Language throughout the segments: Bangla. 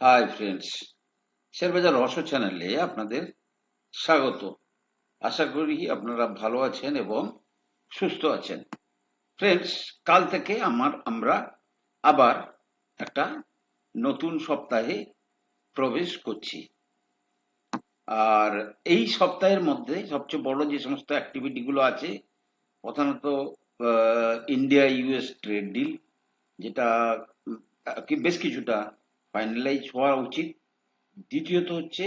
হাই ফ্রেন্ডস শেয়ারবাজার রহস্য চ্যানেলে আপনাদের স্বাগত। আশা করি আপনারা ভালো আছেন এবং সুস্থ আছেন। ফ্রেন্ডস কাল থেকে আমার, আমরা আবার একটা নতুন সপ্তাহে প্রবেশ করছি। আর এই সপ্তাহের মধ্যে সবচেয়ে বড় যে সমস্ত অ্যাক্টিভিটিগুলো আছে, প্রধানত ইন্ডিয়া ইউএস ট্রেড ডিল যেটা বেশ কিছুটা ফাইনালাইজ হওয়া উচিত। দ্বিতীয়ত হচ্ছে,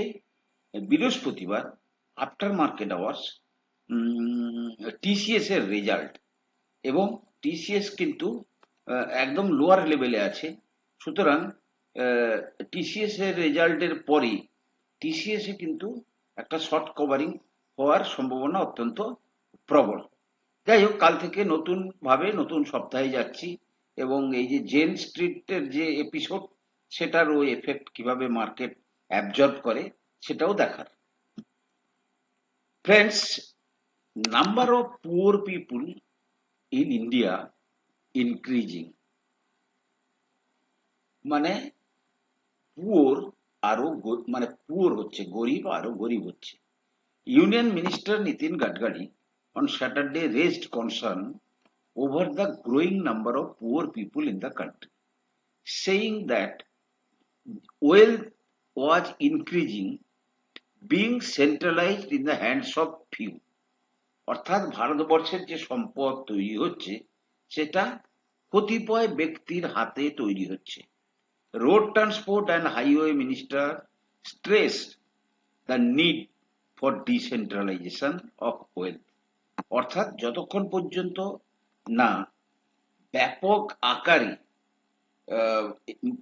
বৃহস্পতিবার আফটার মার্কেট আওয়ার্স টিসিএস এর রেজাল্ট এবং টিসিএস কিন্তু একদম লোয়ার লেভেলে আছে। সুতরাং টিসিএস এর রেজাল্টের পরে টিসিএস এ কিন্তু একটা শর্ট কভারিং হওয়ার সম্ভাবনা অত্যন্ত প্রবল। যাই হোক, কাল থেকে নতুন ভাবে নতুন সপ্তাহে যাচ্ছি এবং এই যে জেন স্ট্রিটের যে এপিসোড সেটারও এফেক্ট কীভাবে মার্কেট অ্যাবজর্ব করে সেটাও দেখার। Friends number of poor people in India increasing মানে পুয়ার আরও মানে পুয়ার হচ্ছে গরিব আরও গরিব হচ্ছে। Union minister Nitin Gadkari on Saturday raised concern over the growing number of poor people in the country, saying that wealth was increasing, being centralized in the hands of few. অর্থাৎ ভারতবর্ষের যে সম্পদ তৈরি হচ্ছে সেটা কতিপয় ব্যক্তির হাতে তৈরি হচ্ছে road transport and highway minister stress the need for decentralisation of wealth অর্থাৎ যতক্ষণ পর্যন্ত না ব্যাপক আকারে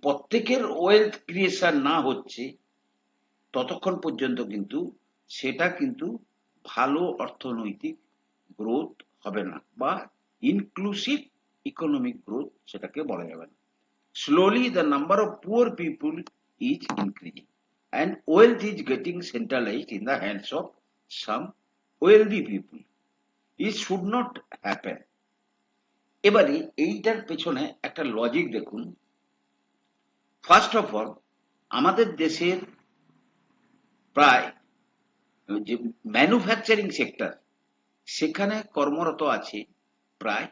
প্রত্যেকের ওয়েলথ ক্রিয়েশন না হচ্ছে, ততক্ষণ পর্যন্ত কিন্তু সেটা কিন্তু ভালো অর্থনৈতিক গ্রোথ হবে না বা ইনক্লুসিভ ইকোনমিক গ্রোথ সেটাকে বলা যাবে না। Slowly the number of poor people is increasing and wealth is getting centralised in the hands of some wealthy people is should not happen এবারে এইটার পেছনে একটা লজিক দেখুন। ফার্স্ট অফ অল আমাদের দেশের প্রায় যে ম্যানুফ্যাকচারিং সেক্টর সেখানে কর্মরত আছে প্রায়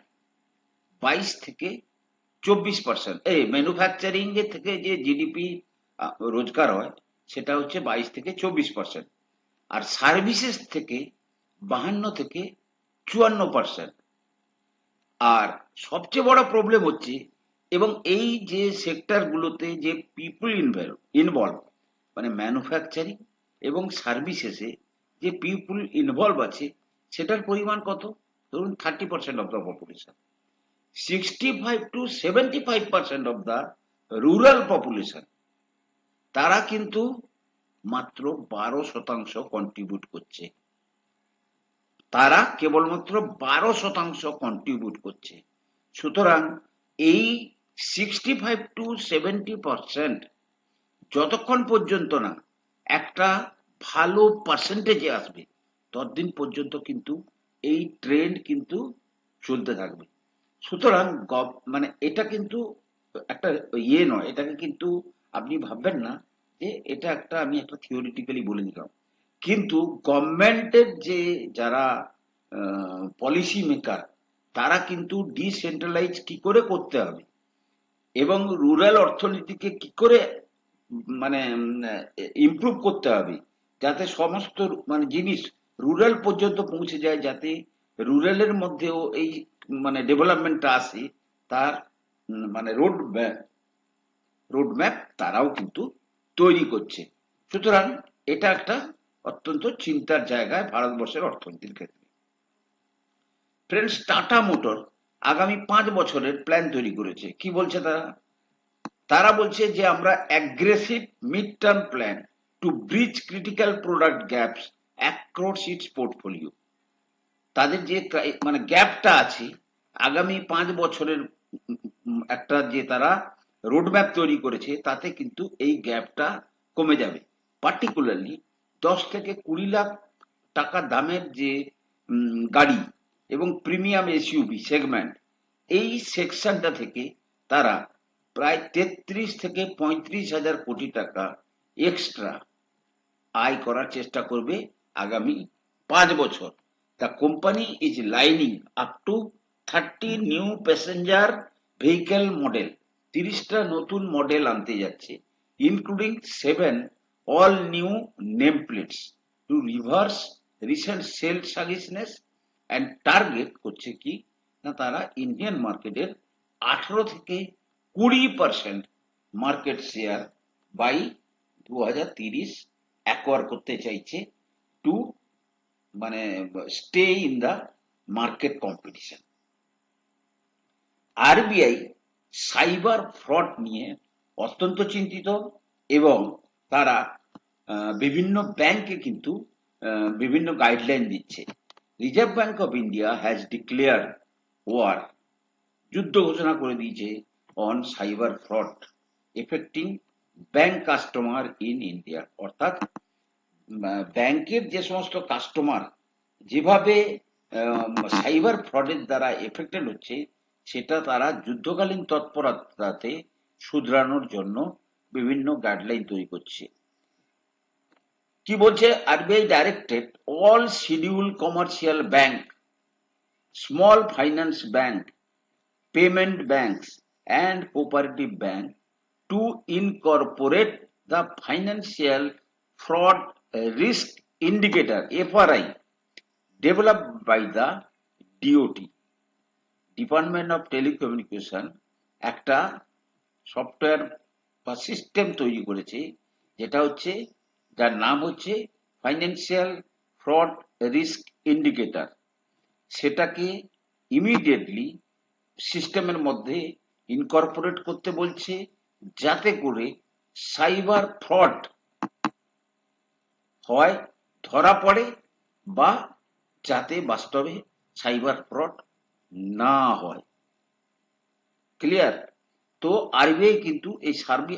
বাইশ থেকে চব্বিশ পার্সেন্ট এই ম্যানুফ্যাকচারিং থেকে যে জিডিপি রোজগার হয়, সেটা হচ্ছে বাইশ থেকে চব্বিশ পার্সেন্ট আর সার্ভিসেস থেকে বাহান্ন থেকে চুয়ান্ন পার্সেন্ট আর সবচেয়ে বড় প্রবলেম হচ্ছে এবং এই যে সেক্টরগুলোতে যে পিপল ইনভলভ মানে ম্যানুফ্যাকচারিং এবং সার্ভিসেসে যে পিপুল ইনভলভ আছে, সেটার পরিমাণ কত? ধরুন thirty percent of the population sixty five to seventy five percent of the rural population তারা কিন্তু মাত্র বারো শতাংশ কন্ট্রিবিউট করছে। তারা কেবলমাত্র বারো শতাংশ কন্ট্রিবিউট করছে। সুতরাং এই sixty five to seventy percent যতক্ষণ পর্যন্ত না একটা ভালো পার্সেন্টেজে আসবে, ততদিন পর্যন্ত কিন্তু এই ট্রেন্ড কিন্তু চলতে থাকবে। সুতরাং মানে এটা কিন্তু একটা ইয়ে নয়, এটাকে কিন্তু আপনি ভাববেন না যে এটা একটা আমি একটা থিওরিটিক্যালি বলে দিলাম। কিন্তু গভর্নমেন্টের যে যারা পলিসি মেকার তারা কিন্তু ডিসেন্ট্রালাইজ কি করে করতে হবে? এবং রুরাল অর্থনীতিকে কি করে মানে ইমপ্রুভ করতে হবে, যাতে সমস্ত মানে জিনিস রুরাল পর্যন্ত পৌঁছে যায়, যাতে রুরালের মধ্যেও এই মানে ডেভেলপমেন্টটা আসে, তার মানে রোড রোড ম্যাপ তারাও কিন্তু তৈরি করছে। সুতরাং এটা একটা অত্যন্ত চিন্তার জায়গায় ভারতবর্ষের অর্থনীতির ক্ষেত্রে। ফ্রেন্ডস টাটা মোটর আগামী পাঁচ বছরের প্ল্যান তৈরি করেছে। কি বলছে তারা? তারা বলছে যে আমরা aggressive mid term plan to bridge critical product gaps across its portfolio তাদের যে মানে গ্যাপটা আছে, আগামী পাঁচ বছরের একটা যে তারা রোডম্যাপ তৈরি করেছে, তাতে কিন্তু এই গ্যাপটা কমে যাবে। পার্টিকুলারলি দশ থেকে কুড়ি লাখ টাকা দামের যে গাড়ি এবং প্রিমিয়াম এসইউভি সেগমেন্ট, এই সেকশনটা থেকে তারা প্রায় তেত্রিশ থেকে পঁয়ত্রিশ হাজার কোটি টাকা এক্সট্রা আয় করার চেষ্টা করবে আগামী পাঁচ বছর। The company is lining up to thirty new passenger vehicle model তিরিশটা নতুন মডেল আনতে যাচ্ছে including seven all new name plates to reverse recent sale sluggishness and target করছে কি? না, তারা ইন্ডিয়ান মার্কেটের আঠারো থেকে কুড়ি পার্সেন্ট মার্কেট শেয়ার বাই দু হাজার তিরিশ অ্যাকোয়ার করতে চাইছে টু মানে stay in the market competition RBI cyber fraud নিয়ে অত্যন্ত চিন্তিত এবং তারা বিভিন্ন ব্যাংকে কিন্তু বিভিন্ন গাইডলাইন দিচ্ছে। Reserve Bank of India has declare war যুদ্ধ ঘোষণা করে দিয়েছে on cyber fraud affecting bank customer in India অর্থাৎ ব্যাংকের যে সমস্ত কাস্টমার যেভাবে সাইবার ফ্রডের দ্বারা এফেক্টেড হচ্ছে, সেটা তারা যুদ্ধকালীন তৎপরতাতে শুধরানোর জন্য বিভিন্ন গাইডলাইন তৈরি করছে। কি বলছে? RBI directed all schedule commercial bank small finance bank payment bank and cooperative bank to incorporate the financial fraud risk indicator FRI develop by the DoT department of telecommunication একটা সফটওয়্যার বা সিস্টেম তৈরি করেছে, যেটা হচ্ছে যার নাম হচ্ছে ফাইন্যান্সিয়াল ফ্রড রিস্ক ইন্ডিকেটার সেটাকে ইমিডিয়েটলি সিস্টেমের মধ্যে ইনকর্পোরেট করতে বলছে যাতে করে সাইবার ফ্রড হয়, ধরা পড়ে বা যাতে বাস্তবে সাইবার ফ্রড না হয়। ক্লিয়ার তো আরবিআই কিন্তু এই সার্ভে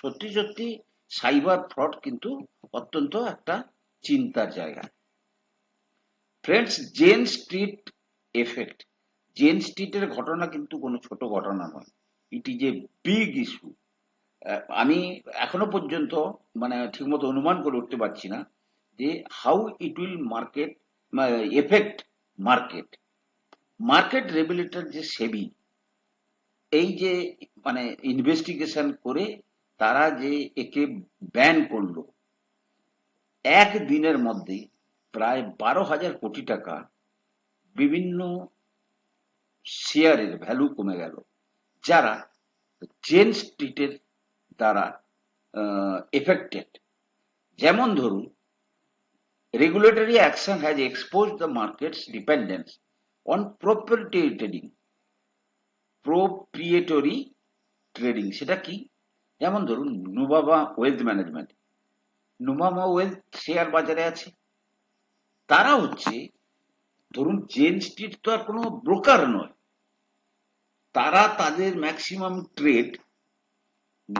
সত্যি সত্যি সাইবার ফ্রড কিন্তু অত্যন্ত একটা চিন্তার জায়গা। Friends Jane Street effect Jane স্ট্রিটের ঘটনা কিন্তু কোনো ছোট ঘটনা নয়। It is a big issue আমি এখনও পর্যন্ত মানে ঠিকমতো অনুমান করে উঠতে পারছি না যে how it will market effect market market regulator যে সেবি এই যে মানে ইনভেস্টিগেশন করে তারা যে একে ব্যান করল, এক দিনের মধ্যে প্রায় বারো হাজার কোটি টাকা বিভিন্ন শেয়ারের ভ্যালু কমে গেল, যারা জেন স্ট্রিটের দ্বারা এফেক্টেড যেমন ধরুন regulatory action has expose the markets dependence on proprietary trading proprietary trading সেটা কি? যেমন ধরুন নুবাবা ওয়েলথ ম্যানেজমেন্ট। নুবামা ওয়েলথ শেয়ার বাজারে আছে। তারা হচ্ছে, ধরুন, জেন স্ট্রিট তো আর কোনো ব্রোকার নয়। তারা তাদের ম্যাক্সিমাম ট্রেড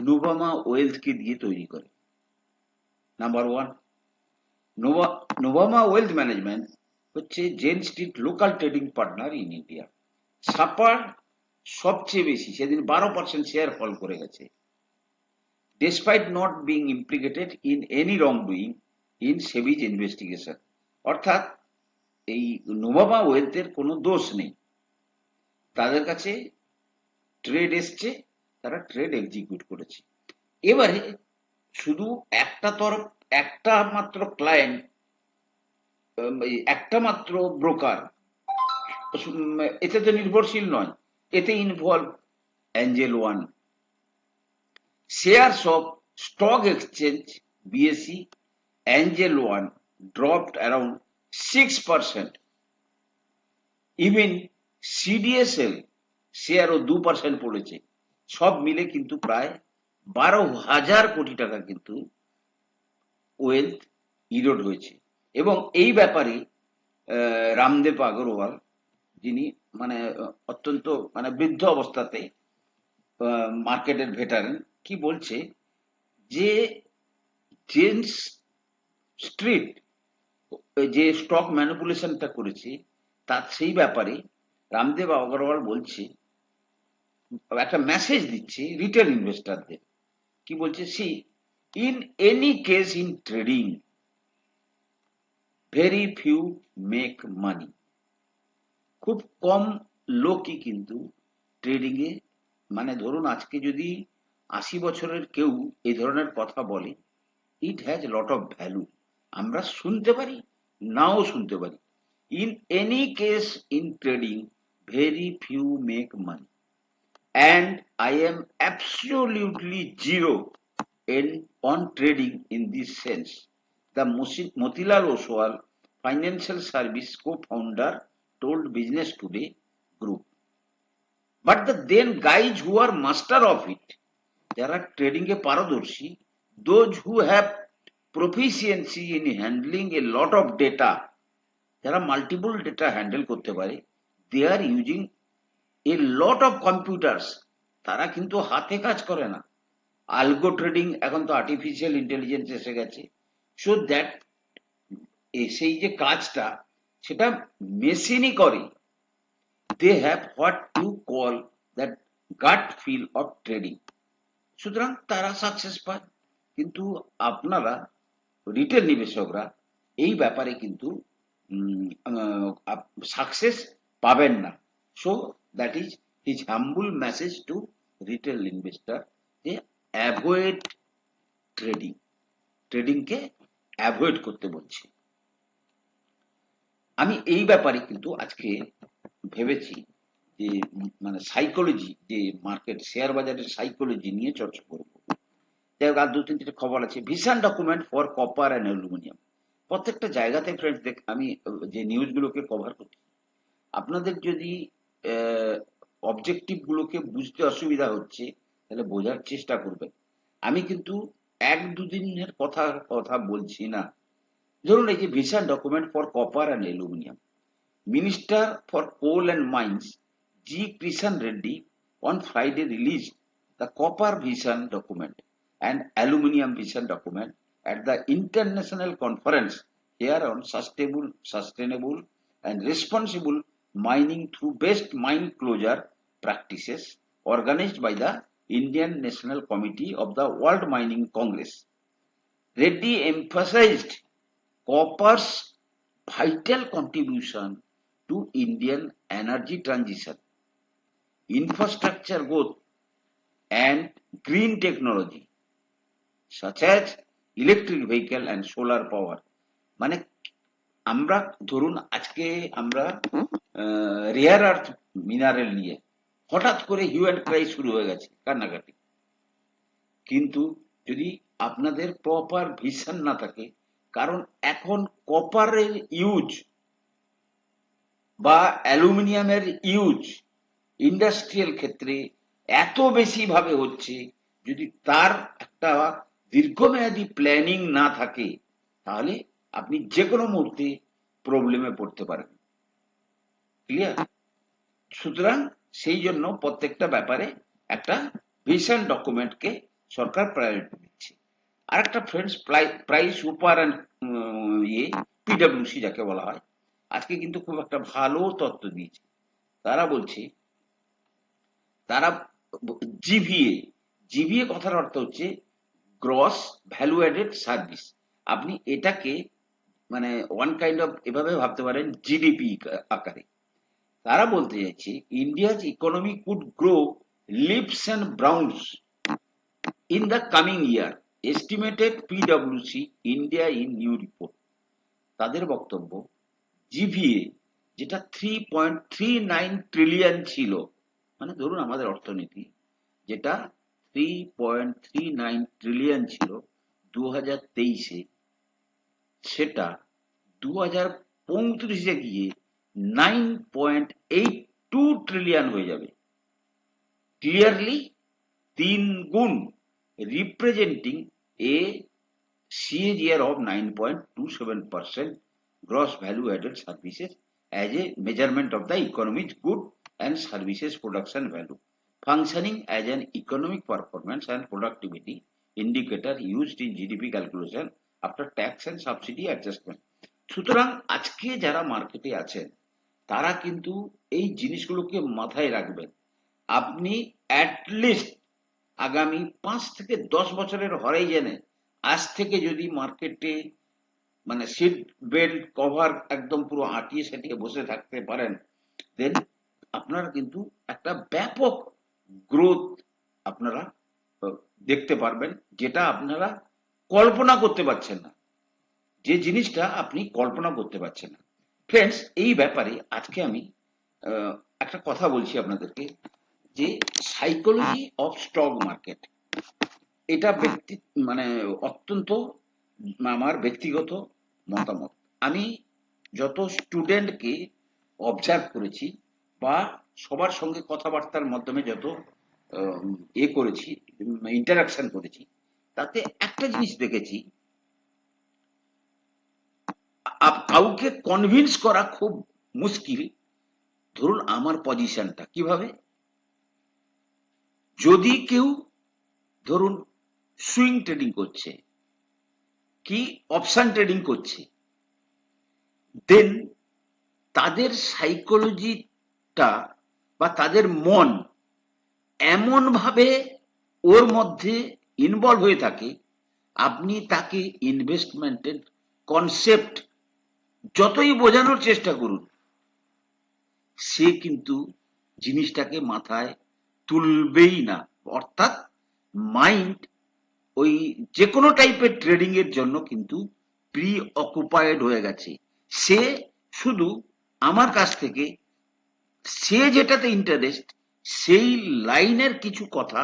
নোভামা ওয়েলথকে দিয়ে তৈরি করে। Number one. Nova Nuvama wealth management হচ্ছে Jane Street local trading partner in India. Supper সবচেয়ে বেশি, সেদিন বারো পার্সেন্ট শেয়ার ফল করে গেছে। Not being implicated in any wrongdoing in সেভিজ investigation অর্থাৎ এই নোভামা ওয়েলথের কোনো দোষ নেই। তাদের কাছে ট্রেড এসছে, তারা ট্রেড এক্সিকিউট করেছে। এবারে শুধু একটা তরফ, একটা মাত্র ক্লায়েন্ট একটা মাত্র ব্রোকার এতে তো নির্ভরশীল নয়, এতে involve Angel One shares of stock exchange BSE Angel One dropped around 6%. Even CDSL শেয়ারও দু পার্সেন্ট পড়েছে সব মিলে কিন্তু প্রায় বারো হাজার কোটি টাকা কিন্তু ওয়েলথ ইরোড হয়েছে এবং এই ব্যাপারে রামদেব আগরওয়াল যিনি মানে অত্যন্ত মানে বৃদ্ধ অবস্থাতে মার্কেটের ভেটারেন কি বলছে? যে জেন্স স্ট্রিট যে স্টক ম্যানিপুলেশনটা করেছে, তার সেই ব্যাপারে রামদেব আগরওয়াল বলছে, একটা মেসেজ দিচ্ছে রিটেল ইনভেস্টারদের কি বলছে? See in any case in trading very few make money খুব কম লোকই কিন্তু ট্রেডিংয়ে মানে ধরুন আজকে যদি আশি বছরের কেউ এ ধরনের কথা বলে it has lot of value আমরা শুনতে পারি, নাও শুনতে পারি। In any case in trading very few make money and I am absolutely zero an on trading in this sense the Motilal Oswal financial service co founder told Business Today group but the then guys who are master of it যারা ট্রেডিং এ পারদর্শী, those who have proficiency in handling a lot of data যারা মাল্টিপল ডেটা হ্যান্ডেল করতে পারে they are using a lot of computers তারা কিন্তু হাতে কাজ করে না। আলগো ট্রেডিং এখন তো আর্টিফিশিয়াল ইন্টেলিজেন্স এসে গেছে। সো দ্যাট সেই যে কাজটা, সেটা মেশিনই করে। They have what to call that gut feel of trading সুতরাং তারা সাকসেস পায় কিন্তু আপনারা রিটেল নিবেশকরা এই ব্যাপারে কিন্তু সাকসেস পাবেন না। So that is his humble message to retail investor যে অ্যাভয়েড ট্রেডিং ট্রেডিংকে অ্যাভয়েড করতে বলছি। আমি এই ব্যাপারে কিন্তু আজকে ভেবেছি যে মানে সাইকোলজি যে মার্কেট শেয়ার বাজারের সাইকোলজি নিয়ে চর্চা করব। যাই হোক, আর দু তিনটে খবর আছে। Vision document for copper and aluminium প্রত্যেকটা জায়গাতে ফ্রেন্ডস দেখ, আমি যে নিউজগুলোকে কভার করছি। আপনাদের যদি অবজেক্টিভ গুলোকে বুঝতে অসুবিধা হচ্ছে, তাহলে বোঝার চেষ্টা করবেন। আমি কিন্তু এক দুদিনের কথা কথা বলছি না। ধরুন এই যে vision document for copper and aluminium minister for coal and mines G. Krishan Reddy on Friday released the Copper Vision document and Aluminium Vision document at the international conference here on sustainable, sustainable and responsible mining through best mine closure practices organized by the Indian National Committee of the World Mining Congress. Reddy emphasized copper's vital contribution to Indian energy transition infrastructure growth, and green technology, such as electric vehicle and solar power. মানে আমরা ধরুন আজকে আমরা রেয়ার আর্থ মিনারেল নিয়ে হঠাৎ করে হিউ অ্যান্ড ক্রাই শুরু হয়ে গেছে কান্নাকাটি কিন্তু যদি আপনাদের প্রপার ভিশন না থাকে কারণ এখন কপারের ইউজ বা অ্যালুমিনিয়ামের ইউজ ইন্ডাস্ট্রিয়াল ক্ষেত্রে এত বেশি ভাবে হচ্ছে যদি তার একটা দীর্ঘমেয়াদী প্ল্যানিং না থাকে তাহলে আপনি যে কোনো মুহূর্তে প্রবলেমে পড়তে পারেন ক্লিয়ার সুতরাং সেই জন্য প্রত্যেকটা ব্যাপারে একটা ভিশন ডকুমেন্টকে সরকার প্রায়োরিটি দিচ্ছে। আর একটা ফ্রেন্ডস প্রাইস সুপার অ্যান্ড ইয়ে পিডব্লিউসি যাকে বলা হয় আজকে কিন্তু খুব একটা ভালো তত্ত্ব দিয়েছে। তারা বলছে তারা জিভিএ জিভিএ কথার অর্থ হচ্ছে গ্রস ভ্যালু অ্যাডেড সার্ভিস আপনি এটাকে মানে ওয়ান কাইন্ড অফ এভাবে ভাবতে পারেন জিডিপি আকারে। তারা বলতে চাইছে India's economy could grow leaps and bounds in the coming year estimated P W C India in new report তাদের বক্তব্য জিভিএ যেটা three point three nine trillion ছিল মানে ধরুন আমাদের অর্থনীতি, যেটা three point three nine trillion ছিল দু হাজার তেইশে, সেটা দু হাজার পঁয়ত্রিশে গিয়ে nine point eight two trillion হয়ে যাবে। ক্লিয়ারলি তিন গুণ representing a CAGR of 9.27% gross value added services as a measurement of the economic good and services production value functioning as an economic performance and productivity indicator used in GDP calculation after tax and subsidy adjustment সুতরাং আজকে যারা মার্কেটে আছেন তারা কিন্তু এই জিনিসগুলোকে মাথায় রাখবেন আপনি অ্যাটলিস্ট আগামী পাঁচ থেকে দশ বছরের হরাইজেনে আজ থেকে যদি মার্কেটে মানে সিট বেল্ট কভার একদম পুরো আটিয়ে সাটিয়ে বসে থাকতে পারেন দেন আপনারা কিন্তু একটা ব্যাপক গ্রোথ আপনারা দেখতে পারবেন, যেটা আপনারা কল্পনা করতে পারছেন না। যে জিনিসটা আপনি কল্পনা করতে পারছেন না। ফ্রেন্ডস এই ব্যাপারে আজকে আমি একটা কথা বলছি আপনাদেরকে, যে সাইকোলজি অফ স্টক মার্কেট এটা ব্যক্তি মানে অত্যন্ত আমার ব্যক্তিগত মতামত। আমি যত স্টুডেন্টকে অবজার্ভ করেছি বা সবার সঙ্গে কথাবার্তার মাধ্যমে যত এ করেছি ইন্টারাকশন করেছি, তাতে একটা জিনিস দেখেছি কাউকে কনভিন্স করা খুব মুশকিল। ধরুন আমার পজিশনটা কীভাবে? যদি কেউ, ধরুন সুইং ট্রেডিং করছে, কি অপশন ট্রেডিং করছে দেন তাদের সাইকোলজিটা বা তাদের মন এমন ভাবে ওর মধ্যে ইনভলভ হয়ে থাকে, আপনি তাকে ইনভেস্টমেন্টের কনসেপ্ট যতই বোঝানোর চেষ্টা করুন, সে কিন্তু জিনিসটাকে মাথায় তুলবেই না। অর্থাৎ মাইন্ড ওই যে কোনো টাইপের ট্রেডিং এর জন্য কিন্তু প্রি অকুপায়েড হয়ে গেছে। সে শুধু আমার কাছ থেকে সে যেটাতে ইন্টারেস্ট সেই লাইনের কিছু কথা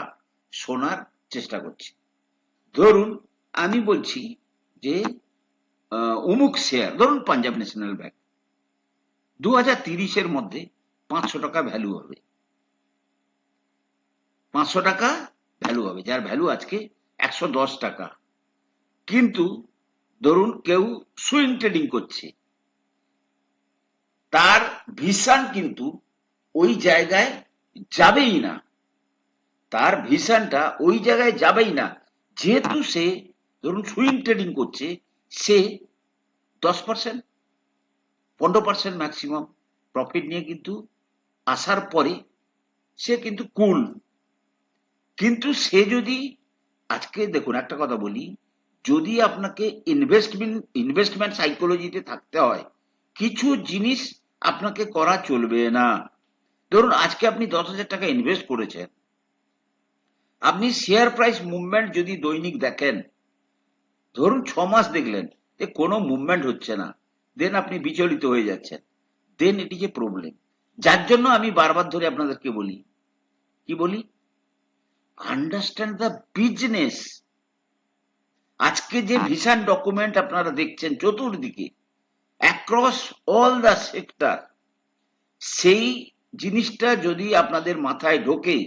শোনার চেষ্টা করছে। ধরুন, আমি বলছি যে অমুক শেয়ার ধরুন পাঞ্জাব ন্যাশনাল ব্যাংক দু হাজার তিরিশের মধ্যে পাঁচশো টাকা ভ্যালু হবে। পাঁচশো টাকা ভ্যালু হবে, যার ভ্যালু আজকে একশো দশ টাকা। কিন্তু, ধরুন কেউ সুইং ট্রেডিং করছে, তার ভিশন কিন্তু ওই জায়গায় যাবেই না। তার ভিশনটা ওই জায়গায় যাবেই না। যেহেতু সে, ধরুন সুইং ট্রেডিং করছে, সে দশ পার্সেন্ট পনেরো পার্সেন্ট ম্যাক্সিমাম প্রফিট নিয়ে কিন্তু আসার পরে সে কিন্তু কুল কিন্তু সে যদি, আজকে দেখুন একটা কথা বলি, যদি আপনাকে ইনভেস্টমেন্ট ইনভেস্টমেন্ট সাইকোলজিতে থাকতে হয়, কিছু জিনিস আপনাকে করা চলবে না। ধরুন, আজকে আপনি দশ হাজার টাকা ইনভেস্ট করেছেন। আপনি শেয়ার প্রাইস মুভমেন্ট যদি দৈনিক দেখেন, ধরুন ছ মাস দেখলেন যে কোনো মুভমেন্ট হচ্ছে না। দেন আপনি বিচলিত হয়ে যাচ্ছেন। দেন এটি যে প্রবলেম যার জন্য আমি বারবার ধরে আপনাদেরকে বলি, কি বলি? আন্ডারস্ট্যান্ড দ্য বিজনেস আজকে যে ভিশন ডকুমেন্ট আপনারা দেখছেন চতুর্দিকে অ্যাক্রস অল দ্য সেক্টর সেই জিনিসটা যদি আপনাদের মাথায় ঢোকে,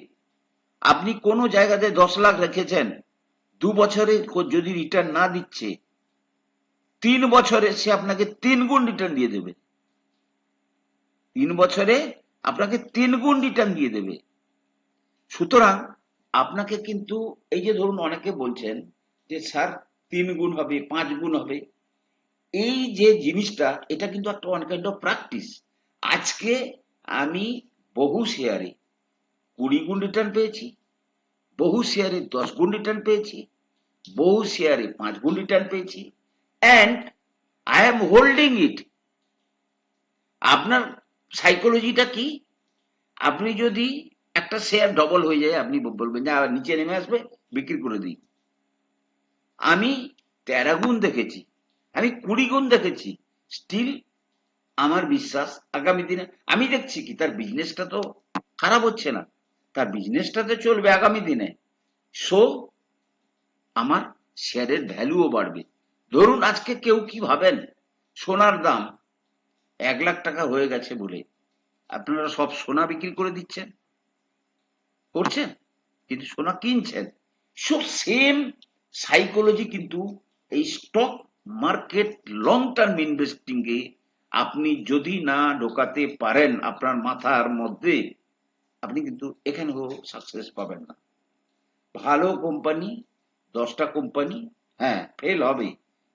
আপনি কোনো জায়গাতে দশ লাখ রেখেছেন, দু বছরে যদি রিটার্ন না দিচ্ছে, তিন বছরে সে আপনাকে তিন গুণ রিটার্ন দিয়ে দেবে। তিন বছরে আপনাকে তিন গুণ রিটার্ন দিয়ে দেবে। সুতরাং আপনাকে কিন্তু, এই যে ধরুন অনেকে বলছেন যে, স্যার, তিন গুণ হবে, পাঁচ গুণ হবে। এই যে জিনিসটা, এটা কিন্তু একটা অনেক প্র্যাকটিস আজকে আমি বহু শেয়ারে কুড়ি গুণ রিটার্ন পেয়েছি, বহু শেয়ারে দশ গুণ রিটার্ন পেয়েছি, বহু শেয়ারে পাঁচ গুণ রিটার্ন পেয়েছি and I am holding it আপনার সাইকোলজিটা কি? আপনি যদি একটা শেয়ার ডবল হয়ে যায়, আপনি বলবেন, যে, নিচে নেমে আসবে, বিক্রি করে দিই। আমি তেরো গুণ দেখেছি, আমি কুড়ি গুণ দেখেছি স্টিল আমার বিশ্বাস আগামী দিনে, আমি দেখছি কি, তার বিজনেসটা তো খারাপ হচ্ছে না। তার বিজনেসটা তো চলবে আগামী দিনে। সো আমার শেয়ারের ভ্যালুও বাড়বে। ধরুন আজকে কেউ কি ভাবেন, সোনার দাম এক লাখ টাকা হয়ে গেছে বলে। আপনারা সব সোনা বিক্রি করে দিচ্ছেন? করছেন? কিন্তু সোনা কিনছেন? সো সেম সাইকোলজি কিন্তু এই stock market long term investing এ আপনি যদি না ঢোকাতে পারেন আপনার মাথার মধ্যে, আপনি কিন্তু এখানেও সাকসেস পাবেন না। ভালো কোম্পানি দশটা কোম্পানি হ্যাঁ ফেল হবে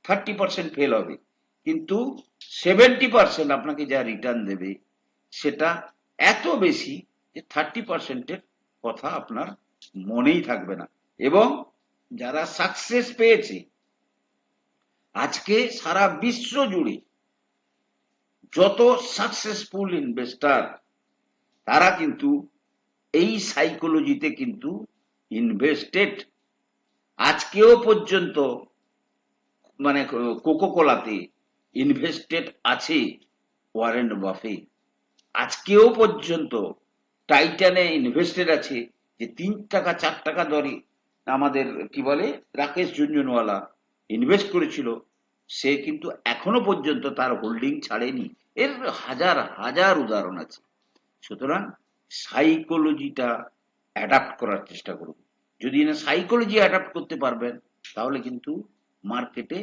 থার্টি পার্সেন্ট ফেল হবে। কিন্তু সেভেন্টি পার্সেন্ট আপনাকে যা রিটার্ন দেবে, সেটা এত বেশি যে থার্টি পার্সেন্টের কথা আপনার মনেই থাকবে না। এবং যারা সাকসেস পেয়েছে, আজকে সারা বিশ্ব জুড়ে যত সাকসেসফুল ইনভেস্টার তারা কিন্তু এই সাইকোলজিতে কিন্তু ইনভেস্টেড আজকেও পর্যন্ত মানে কোকোকোলাতে ইনভেস্টেড আছে ওয়ারেন বাফে আজকেও পর্যন্ত টাইটানে ইনভেস্টেড আছে যে তিন টাকা, চার টাকা দরে আমাদের কি বলে, রাকেশ ঝুনঝুনওয়ালা ইনভেস্ট করেছিল। সে কিন্তু এখনও পর্যন্ত তার হোল্ডিং ছাড়েনি। এর হাজার হাজার উদাহরণ আছে। সুতরাং সাইকোলজিটা অ্যাডাপ্ট করার চেষ্টা করুন। যদি না সাইকোলজি অ্যাডাপ্ট করতে পারবেন, তাহলে কিন্তু মার্কেটে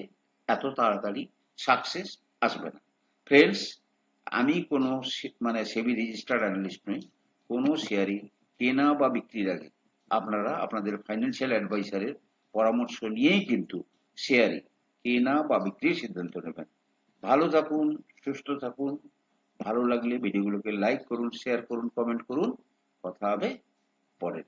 এত তাড়াতাড়ি সাকসেস আসবে না। ফ্রেন্ডস আমি কোনো মানে সেবি রেজিস্টার্ড অ্যানালিস্ট নই, কোনো শেয়ারই কেনা বা বিক্রির আগে আপনারা আপনাদের ফাইন্যান্সিয়াল অ্যাডভাইসারের পরামর্শ নিয়েই কিন্তু শেয়ারে কেনা বা বিক্রির সিদ্ধান্ত নেবেন। ভালো থাকুন, সুস্থ থাকুন, ভালো লাগলে ভিডিওগুলোকে লাইক করুন শেয়ার করুন কমেন্ট করুন। কথা হবে পরের